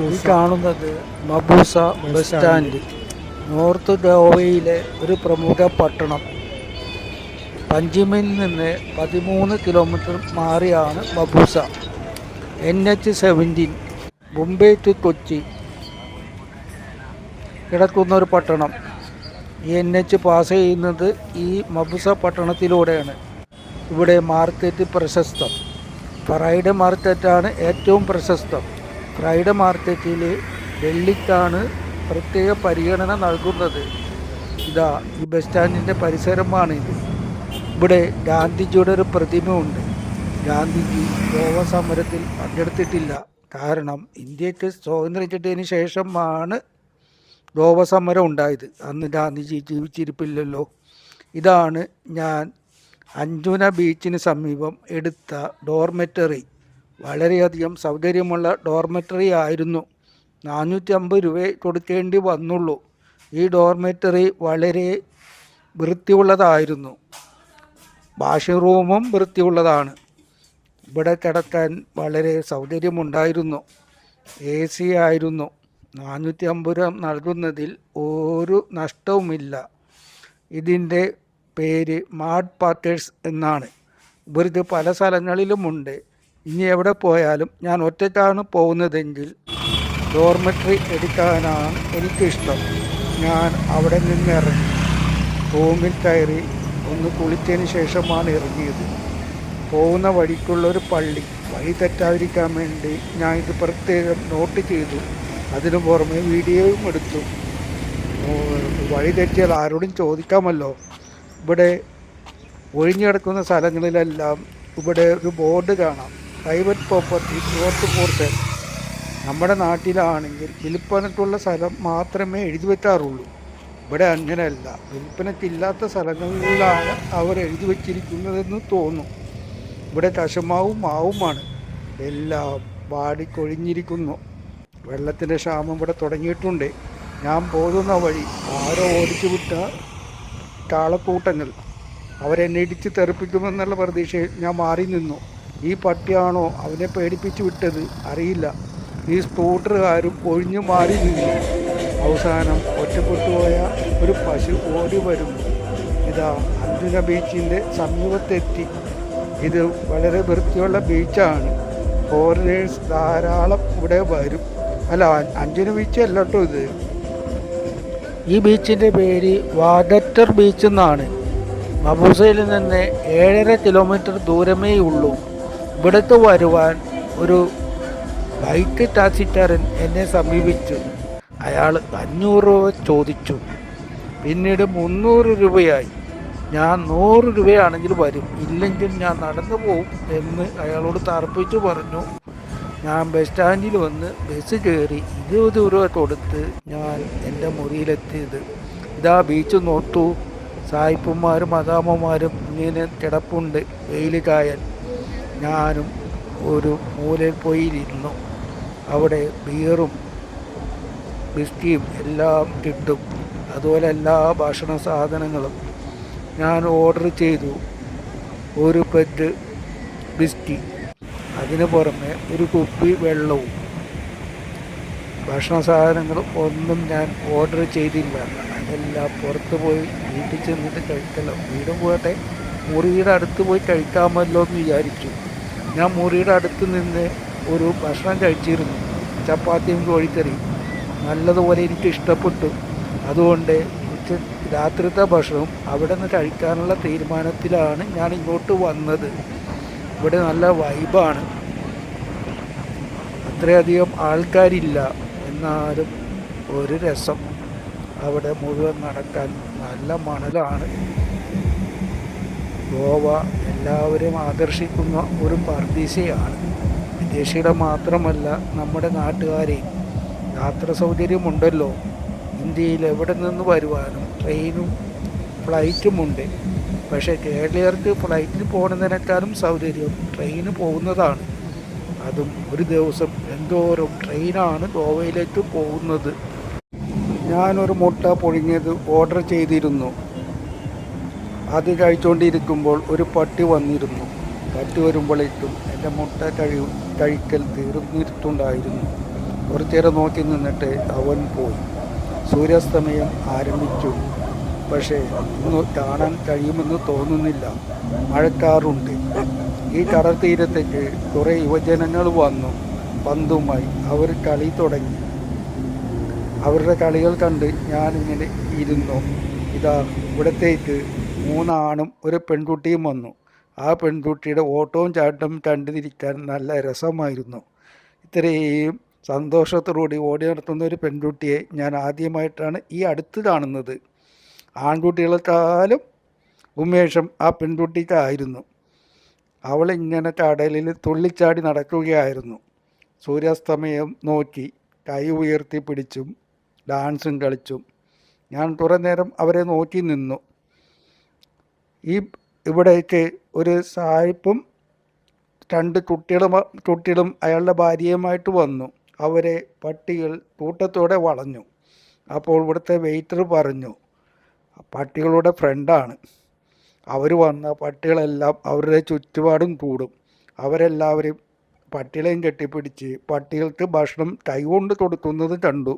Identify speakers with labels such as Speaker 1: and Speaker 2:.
Speaker 1: ഈ കാണുന്നത് മബൂസ bus stand. North ഗോവയിലെ ഒരു പ്രമുഖ പട്ടണം. പഞ്ചിമിൽ നിന്ന് പതിമൂന്ന് കിലോമീറ്റർ മാറിയാണ് മബൂസ. N H seventeen Mumbai to Kochi കിടക്കുന്ന ഒരു പട്ടണം. ഈ എൻ എച്ച് പാസ് ചെയ്യുന്നത് ഈ മബൂസ പട്ടണത്തിലൂടെയാണ്. ഇവിടെ മാർക്കറ്റ് പ്രശസ്തം. ഫ്രൈഡേ മാർക്കറ്റാണ് ഏറ്റവും പ്രശസ്തം. ഫ്രൈഡേ മാർക്കറ്റിൽ വെള്ളിക്കാണ് പ്രത്യേക പരിഗണന നൽകുന്നത്. ഇതാ ഈ ബസ് സ്റ്റാൻഡിന്റെ പരിസരമാണിത് ഇവിടെ ഗാന്ധിജിയുടെ ഒരു പ്രതിമയുണ്ട്. ഗാന്ധിജി ഗോവ സമരത്തിൽ പങ്കെടുത്തിട്ടില്ല. കാരണം ഇന്ത്യയ്ക്ക് സ്വാതന്ത്ര്യം കിട്ടിയതിന് ശേഷമാണ് ഗോവ സമരം ഉണ്ടായത്. അന്ന് ഗാന്ധിജി ജീവിച്ചിരിപ്പില്ലല്ലോ. ഇതാണ് ഞാൻ അഞ്ജുന ബീച്ചിന് സമീപം എടുത്ത ഡോർമെറ്ററി. വളരെയധികം സൗകര്യമുള്ള ഡോർമെറ്ററി ആയിരുന്നു. നാനൂറ്റി അമ്പത് രൂപ കൊടുക്കേണ്ടി വന്നുള്ളൂ. ഈ ഡോർമെറ്ററി വളരെ വൃത്തിയുള്ളതായിരുന്നു. വാഷിംഗ് റൂമും വൃത്തിയുള്ളതാണ്. ഇവിടെ കിടക്കാൻ വളരെ സൗകര്യമുണ്ടായിരുന്നു. എ സി ആയിരുന്നു. നാനൂറ്റി അമ്പത് രൂപ നൽകുന്നതിൽ ഒരു നഷ്ടവുമില്ല. ഇതിന്റെ പേര് മാഡ് പാക്കേഴ്സ് എന്നാണ്. ഇവർക്ക് പല സ്ഥലങ്ങളിലുമുണ്ട് ഇനി എവിടെ പോയാലും ഞാൻ ഒറ്റയ്ക്കാണ് പോകുന്നതെങ്കിൽ ഡോർമെട്രി എടുക്കാനാണ് എനിക്കിഷ്ടം. ഞാൻ അവിടെ നിന്ന് ഇറങ്ങി റൂമിൽ കയറി ഒന്ന് കുളിച്ചതിന് ശേഷമാണ് ഇറങ്ങിയത്. പോകുന്ന വഴിക്കുള്ളൊരു പള്ളി. വഴി തെറ്റാതിരിക്കാൻ വേണ്ടി ഞാൻ ഇത് പ്രത്യേകം നോട്ട് ചെയ്തു. അതിനു പുറമെ വീഡിയോയും എടുത്തു. വഴി തെറ്റിയാൽ ആരോടും ചോദിക്കാമല്ലോ. ഇവിടെ ഒഴിഞ്ഞു കിടക്കുന്ന സ്ഥലങ്ങളിലെല്ലാം ഇവിടെ ഒരു ബോർഡ് കാണാം. പ്രൈവറ്റ് പ്രോപ്പർട്ടി ഫോർ സെൽ നമ്മുടെ നാട്ടിലാണെങ്കിൽ വിൽപ്പനക്കുള്ള സ്ഥലം മാത്രമേ എഴുതി വെക്കാറുള്ളൂ. ഇവിടെ അങ്ങനെയല്ല. വിൽപ്പനക്കില്ലാത്ത സ്ഥലങ്ങളിലാണ് അവർ എഴുതി വച്ചിരിക്കുന്നതെന്ന് തോന്നും. ഇവിടെ കശുമാവും മാവുമാണ്. എല്ലാം വാടിക്കൊഴിഞ്ഞിരിക്കുന്നു. വെള്ളത്തിന്റെ ക്ഷാമം ഇവിടെ തുടങ്ങിയിട്ടുണ്ട്. ഞാൻ പോകുന്ന വഴി ആരോ ഓടിച്ചു വിട്ട കാളക്കൂട്ടങ്ങൾ അവരെന്നെ ഇടിച്ച് തെറിപ്പിക്കുമെന്നുള്ള പ്രതീക്ഷയിൽ ഞാൻ മാറി നിന്നു. ഈ പട്ടിയാണോ അവനെ പേടിപ്പിച്ചു വിട്ടത്? അറിയില്ല. ഈ സ്കൂട്ടറുകാരും ഒഴിഞ്ഞു മാറി നിന്നു. അവസാനം ഒറ്റപ്പെട്ടുപോയ ഒരു പശു ഓടി വരുന്നു. ഇതാ അഞ്ജുന ബീച്ചിന്റെ സമീപത്തെത്തി. ഇത് വളരെ വൃത്തിയുള്ള ബീച്ചാണ്. ഫോറിനേഴ്സ് ധാരാളം ഇവിടെ വരും. അല്ല അഞ്ജന ബീച്ച് അല്ല കേട്ടോ ഇത്. ഈ ബീച്ചിന്റെ പേര് വാദറ്റർ ബീച്ച് എന്നാണ്. മബൂസയിൽ നിന്ന് ഏഴര കിലോമീറ്റർ ദൂരമേ ഉള്ളൂ ഇവിടേക്ക് വരുവാൻ ഒരു ബൈക്ക് ടാക്സിക്കാരൻ എന്നെ സമീപിച്ചു. അയാൾ അഞ്ഞൂറ് രൂപ ചോദിച്ചു. പിന്നീട് മുന്നൂറ് രൂപയായി. ഞാൻ നൂറ് രൂപയാണെങ്കിൽ വരും. ഇല്ലെങ്കിൽ ഞാൻ നടന്നു പോവും എന്ന് അയാളോട് തർപ്പിച്ചു പറഞ്ഞു. ഞാൻ ബസ് സ്റ്റാൻഡിൽ വന്ന് ബസ് കയറി ഇരുപത് രൂപ കൊടുത്ത് ഞാൻ എന്റെ മുറിയിലെത്തിയത്. ഇതാ ബീച്ച് നോട്ടു. സായിപ്പന്മാരും മദാമ്മമാരും ഇങ്ങനെ കിടപ്പുണ്ട്. വെയിൽ കായാൻ ഞാനും ഒരു മൂലയിൽ പോയിരുന്നു അവിടെ ബിയറും ബിസ്റ്റിയും എല്ലാം കിട്ടും. അതുപോലെ എല്ലാ ഭക്ഷണ സാധനങ്ങളും ഞാൻ ഓർഡർ ചെയ്തു. ഒരു പെറ്റ് ബിസ്റ്റി. അതിന് പുറമെ ഒരു കുപ്പി വെള്ളവും. ഭക്ഷണ സാധനങ്ങളും ഒന്നും ഞാൻ ഓർഡർ ചെയ്തില്ല. അതെല്ലാം പുറത്ത് പോയി വീട്ടിൽ ചെന്നിട്ട് കഴിക്കലോ വീടും പോകട്ടെ. മുറിയുടെ അടുത്ത് പോയി കഴിക്കാമല്ലോ എന്ന് വിചാരിച്ചു. ഞാൻ മുറിയുടെ അടുത്ത് നിന്ന് ഒരു ഭക്ഷണം കഴിച്ചിരുന്നു. ചപ്പാത്തിയും കോഴിക്കറിയും നല്ലതുപോലെ എനിക്ക് ഇഷ്ടപ്പെട്ടു. അതുകൊണ്ട് ഉച്ച രാത്രിത്തെ ഭക്ഷണം അവിടെ നിന്ന് കഴിക്കാനുള്ള തീരുമാനത്തിലാണ് ഞാൻ ഇങ്ങോട്ട് വന്നത്. ഇവിടെ നല്ല വൈബാണ്. അത്രയധികം ആൾക്കാരില്ല എന്നാലും ഒരു രസം. അവിടെ മുഴുവൻ നടക്കാൻ നല്ല മണലാണ്. ഗോവ എല്ലാവരെയും ആകർഷിക്കുന്ന ഒരു പർദീസയാണ്. വിദേശികളെ മാത്രമല്ല നമ്മുടെ നാട്ടുകാരെയും യാത്ര സൗകര്യമുണ്ടല്ലോ. ഇന്ത്യയിൽ എവിടെ നിന്ന് വരുവാനും ട്രെയിനും ഫ്ലൈറ്റുമുണ്ട്. പക്ഷേ കേരളീയർക്ക് ഫ്ലൈറ്റിൽ പോകുന്നതിനേക്കാളും സൗകര്യം ട്രെയിന് പോകുന്നതാണ്. അതും ഒരു ദിവസം എന്തോരം ട്രെയിനാണ് ഗോവയിലേക്ക് പോകുന്നത്. ഞാനൊരു മുട്ട പൊഴിഞ്ഞത് ഓർഡർ ചെയ്തിരുന്നു. അത് കഴിച്ചുകൊണ്ടിരിക്കുമ്പോൾ ഒരു പട്ടി വന്നിരുന്നു. പട്ടി വരുമ്പോഴേക്കും എന്റെ മുട്ട കഴി കഴിക്കൽ തീർന്നിട്ടുണ്ടായിരുന്നു കുറച്ചു നേരം നോക്കി നിന്നിട്ട് അവൻ പോയി. സൂര്യാസ്തമയം ആരംഭിച്ചു. പക്ഷേ ഇന്ന് കാണാൻ കഴിയുമെന്ന് തോന്നുന്നില്ല. മഴക്കാറുണ്ട്. ഈ കടൽ തീരത്തേക്ക് കുറേ യുവജനങ്ങൾ വന്നു. പന്തുമായി അവർ കളി തുടങ്ങി. അവരുടെ കളികൾ കണ്ട് ഞാനിങ്ങനെ ഇരുന്നു. ഇതാ ഇവിടത്തേക്ക് മൂന്നാണും ഒരു പെൺകുട്ടിയും വന്നു. ആ പെൺകുട്ടിയുടെ ഓട്ടവും ചാട്ടവും കണ്ടിരിക്കാൻ നല്ല രസമായിരുന്നു. ഇത്രയും സന്തോഷത്തോടുകൂടി ഓടി നടത്തുന്ന ഒരു പെൺകുട്ടിയെ ഞാൻ ആദ്യമായിട്ടാണ് ഈ അടുത്ത് കാണുന്നത്. ആൺകുട്ടികളെക്കാളും ഉമേഷം ആ പെൺകുട്ടിക്കായിരുന്നു. അവളിങ്ങനെ കടലിൽ തുള്ളിച്ചാടി നടക്കുകയായിരുന്നു. സൂര്യാസ്തമയം നോക്കി കൈ ഉയർത്തി പിടിച്ചും ഡാൻസും കളിച്ചും. ഞാൻ കുറേ നേരം അവരെ നോക്കി നിന്നു. ഈ ഇവിടേക്ക് ഒരു സായിപ്പും രണ്ട് കുട്ടികളും കുട്ടികളും അയാളുടെ ഭാര്യയുമായിട്ട് വന്നു. അവരെ പട്ടികൾ കൂട്ടത്തോടെ വളഞ്ഞു. അപ്പോൾ ഇവിടുത്തെ വെയിറ്റർ പറഞ്ഞു പട്ടികളുടെ ഫ്രണ്ടാണ് അവർ വന്ന പട്ടികളെല്ലാം അവരുടെ ചുറ്റുപാടും കൂടും. അവരെല്ലാവരും പട്ടികളെയും കെട്ടിപ്പിടിച്ച് പട്ടികൾക്ക് ഭക്ഷണം കൈകൊണ്ട് കൊടുക്കുന്നത് കണ്ടു.